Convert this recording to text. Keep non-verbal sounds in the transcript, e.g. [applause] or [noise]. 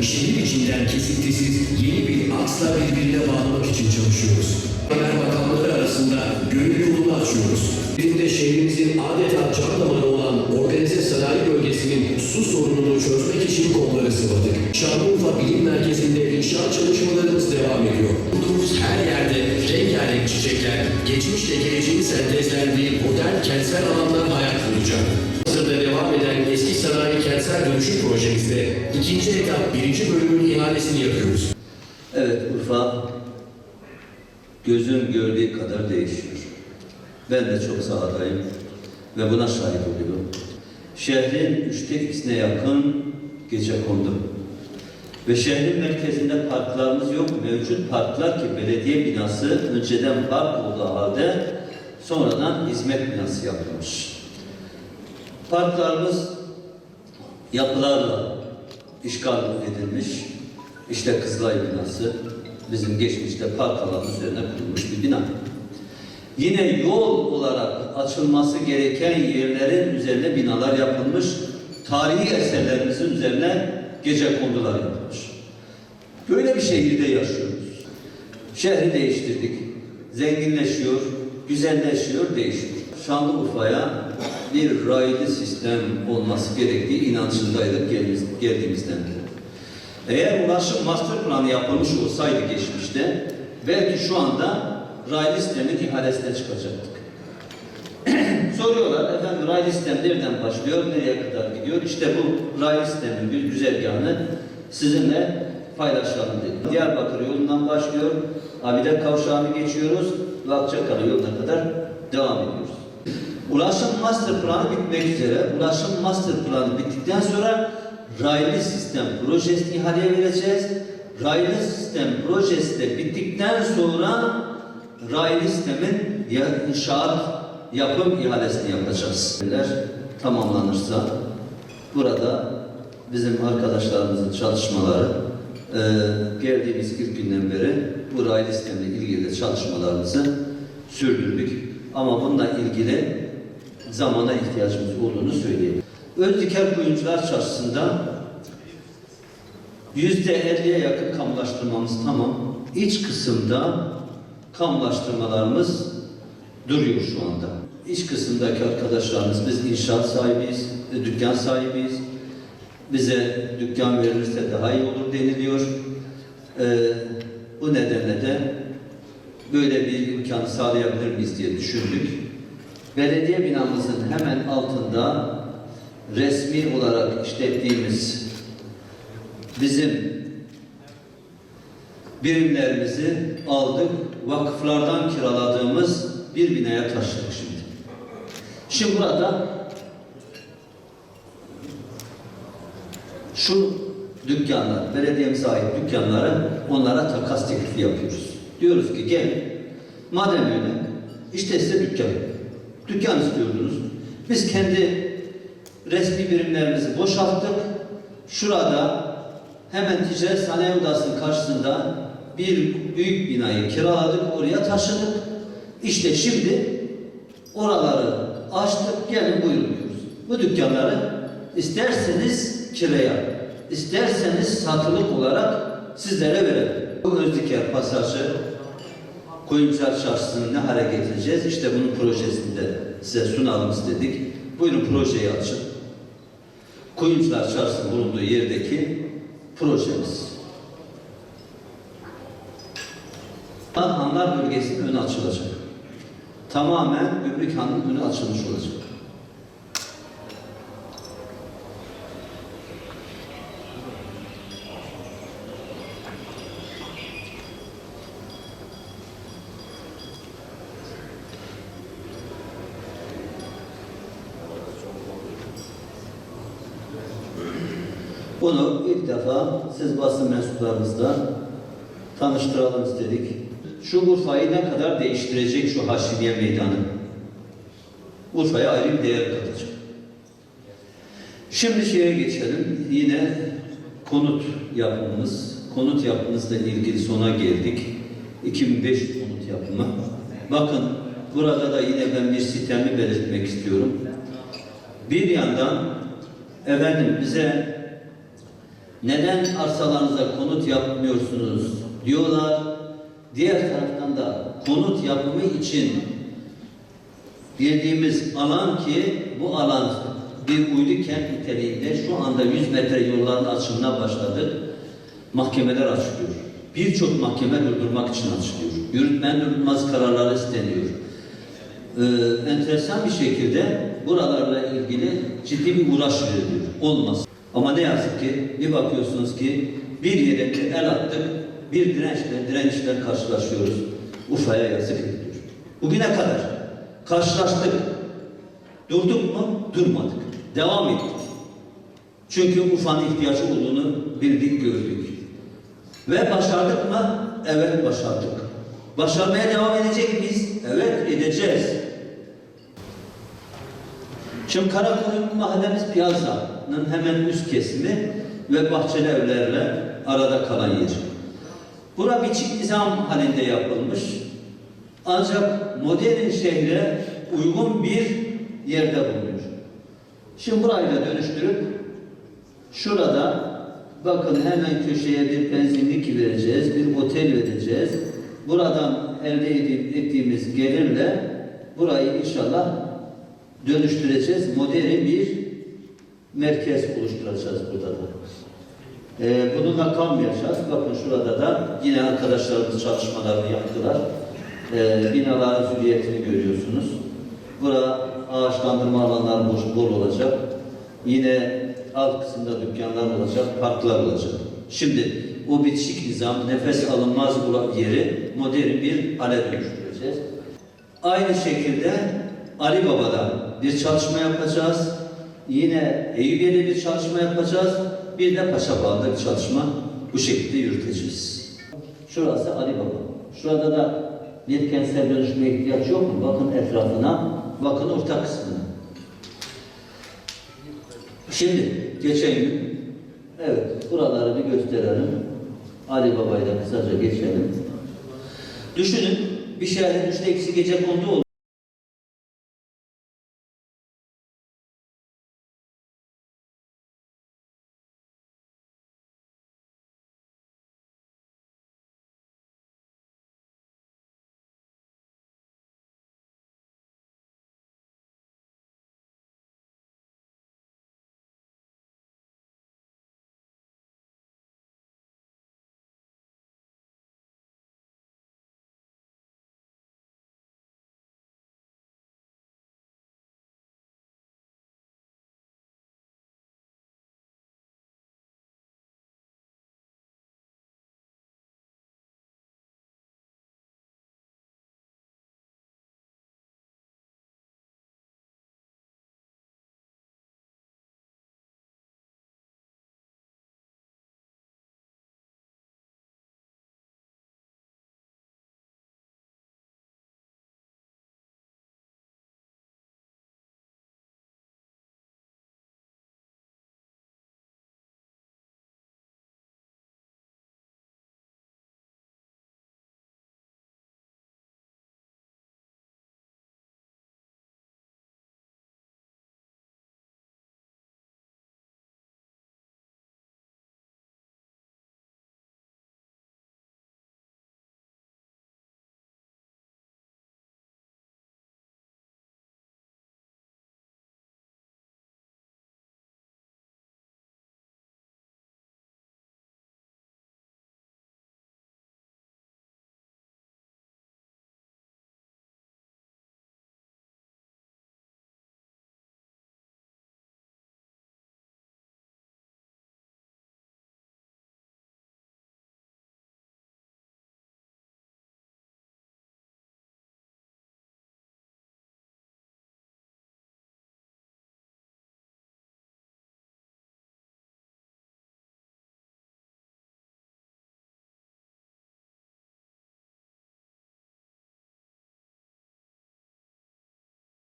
giden kesintisiz yeni bir aksla birbirine bağlamak için çalışıyoruz. Haber makamları arasında gönül yolunu açıyoruz. Bir de şehrimizin adeta can damarı olan organize sanayi bölgesinin su sorununu çözmek için kolları sıvadık. Şanlıurfa Bilim Merkezi'nde inşaat çalışmalarımız devam ediyor. Bulduğumuz her yerde rengarenk çiçekler, geçmişle geleceğin sentezlendiği modern kentsel alanlar hayal kuracak. Devam eden eski sanayi kentsel dönüşüm projemizde ikinci etap birinci bölümün ihalesini yapıyoruz. Evet Urfa gözün gördüğü kadar değişiyor. Ben de çok sahadayım ve buna şahit oluyorum. Şehrin üçte ikisine yakın gece kondu. Ve şehrin merkezinde parklarımız yok. Mevcut parklar ki belediye binası önceden park olduğu halde sonradan hizmet binası yapılmış. Parklarımız yapılarla işgal edilmiş. İşte Kızılay binası bizim geçmişte park alanı üzerine kurulmuş bir bina. Yine yol olarak açılması gereken yerlerin üzerine binalar yapılmış. Tarihi eserlerimizin üzerine gece kondular yapılmış. Böyle bir şehirde yaşıyoruz. Şehri değiştirdik. Zenginleşiyor, güzelleşiyor, değişiyor. Şanlıurfa'ya bir raylı sistem olması gerektiği inancındaydık geldiğimiz, geldiğimizden beri. Eğer ulaşım master planı yapılmış olsaydı geçmişte belki şu anda raylı sistemin ihalesine çıkacaktık. [clears throat] Soruyorlar efendim raylı sistem nereden başlıyor, nereye kadar gidiyor? İşte bu raylı sistemin bir güzergahını sizinle paylaşalım dedim. Diyarbakır yolundan başlıyor, Abide kavşağını geçiyoruz ve Akçakale yoluna kadar devam ediyoruz. Ulaşım master planı bitmek üzere. Ulaşım master planı bittikten sonra raylı sistem projesini ihaleye vereceğiz. Raylı sistem projesi de bittikten sonra raylı sistemin inşaat yapım ihalesini yapacağız. Tamamlanırsa burada bizim arkadaşlarımızın çalışmaları e, geldiğimiz ilk günden beri bu raylı sistemle ilgili çalışmalarımızı sürdürdük. Ama bununla ilgili zamana ihtiyacımız olduğunu söyleyeyim. Özdiker Kuyumcular Çarşısı'nda yüzde elliye yakın kamulaştırmamız tamam. İç kısımda kamulaştırmalarımız duruyor şu anda. İç kısımdaki arkadaşlarımız biz inşaat sahibiyiz, e, dükkan sahibiyiz. Bize dükkan verilirse daha iyi olur deniliyor. Ee, bu nedenle de böyle bir imkanı sağlayabilir miyiz diye düşündük. Belediye binamızın hemen altında resmi olarak işlettiğimiz bizim birimlerimizi aldık, vakıflardan kiraladığımız bir binaya taşıdık şimdi. Şimdi burada şu dükkanlar, belediyemize ait dükkanları onlara takas teklifi yapıyoruz. Diyoruz ki gel, madem öyle, işte size dükkan. Dükkan istiyordunuz. Biz kendi resmi birimlerimizi boşalttık. Şurada hemen ticaret sanayi odasının karşısında bir büyük binayı kiraladık, oraya taşıdık. İşte şimdi oraları açtık, gelin buyurun diyoruz. Bu dükkanları isterseniz kiraya, isterseniz satılık olarak sizlere verelim. Bu Özdiker Pasajı Kuyumcular Çarşısı'nı ne hale getireceğiz? İşte bunun projesini de size sunalım istedik. Buyurun projeyi açın. Kuyumcular Çarşısı'nın bulunduğu yerdeki projemiz. Hanlar bölgesinin önü açılacak. Tamamen Gümrük Hanı'nın önü açılmış olacak. Bunu ilk defa siz basın mensuplarınızla tanıştıralım istedik. Şu Urfa'yı ne kadar değiştirecek şu Haşimiye Meydanı? Urfa'ya ayrı bir değer katacak. Şimdi şeye geçelim. Yine konut yapımımız. Konut yapımızla ilgili sona geldik. 2005 konut yapımı. Bakın burada da yine ben bir sistemi belirtmek istiyorum. Bir yandan efendim bize Neden arsalarınıza konut yapmıyorsunuz diyorlar. Diğer taraftan da konut yapımı için girdiğimiz alan ki bu alan bir uydu kent niteliğinde şu anda 100 metre yolların açımına başladık. Mahkemeler açılıyor. Birçok mahkeme durdurmak için açılıyor. Yürütmen durdurmaz kararları isteniyor. Ee, enteresan bir şekilde buralarla ilgili ciddi bir uğraş veriliyor. Olmaz. Ama ne yazık ki bir bakıyorsunuz ki bir yere el attık, bir dirençle, direnişle karşılaşıyoruz. Ufaya yazık ediliyor. Bugüne kadar karşılaştık. Durduk mu? Durmadık. Devam ettik. Çünkü Ufa'nın ihtiyacı olduğunu bildik, gördük. Ve başardık mı? Evet başardık. Başarmaya devam edecek miyiz? Evet edeceğiz. Şimdi Karakoyun mahallemiz piyasanın hemen üst kesimi ve bahçeli evlerle arada kalan yer. Bura bir çift nizam halinde yapılmış. Ancak modern şehre uygun bir yerde bulunuyor. Şimdi burayı da dönüştürüp şurada bakın hemen köşeye bir benzinlik vereceğiz, bir otel vereceğiz. Buradan elde ettiğimiz gelirle burayı inşallah dönüştüreceğiz. Modern bir merkez oluşturacağız burada da. Ee, bununla kalmayacağız. Bakın şurada da yine arkadaşlarımız çalışmalarını yaptılar. Ee, binaların hürriyetini görüyorsunuz. Burada ağaçlandırma alanları boş, bol olacak. Yine alt kısımda dükkanlar olacak, parklar olacak. Şimdi o bitişik nizam, nefes alınmaz yeri modern bir hale dönüştüreceğiz. Aynı şekilde Ali Baba'da bir çalışma yapacağız. Yine Eyüpiye'de bir çalışma yapacağız. Bir de Paşabağ'da bir çalışma bu şekilde yürüteceğiz. Şurası Ali Baba. Şurada da bir kentsel dönüşüme ihtiyaç yok mu? Bakın etrafına, bakın orta kısmına. Şimdi geçen gün, evet buraları bir gösterelim. Ali Baba'yı da kısaca geçelim. Düşünün, bir şehrin üçte ikisi gece kondu olur.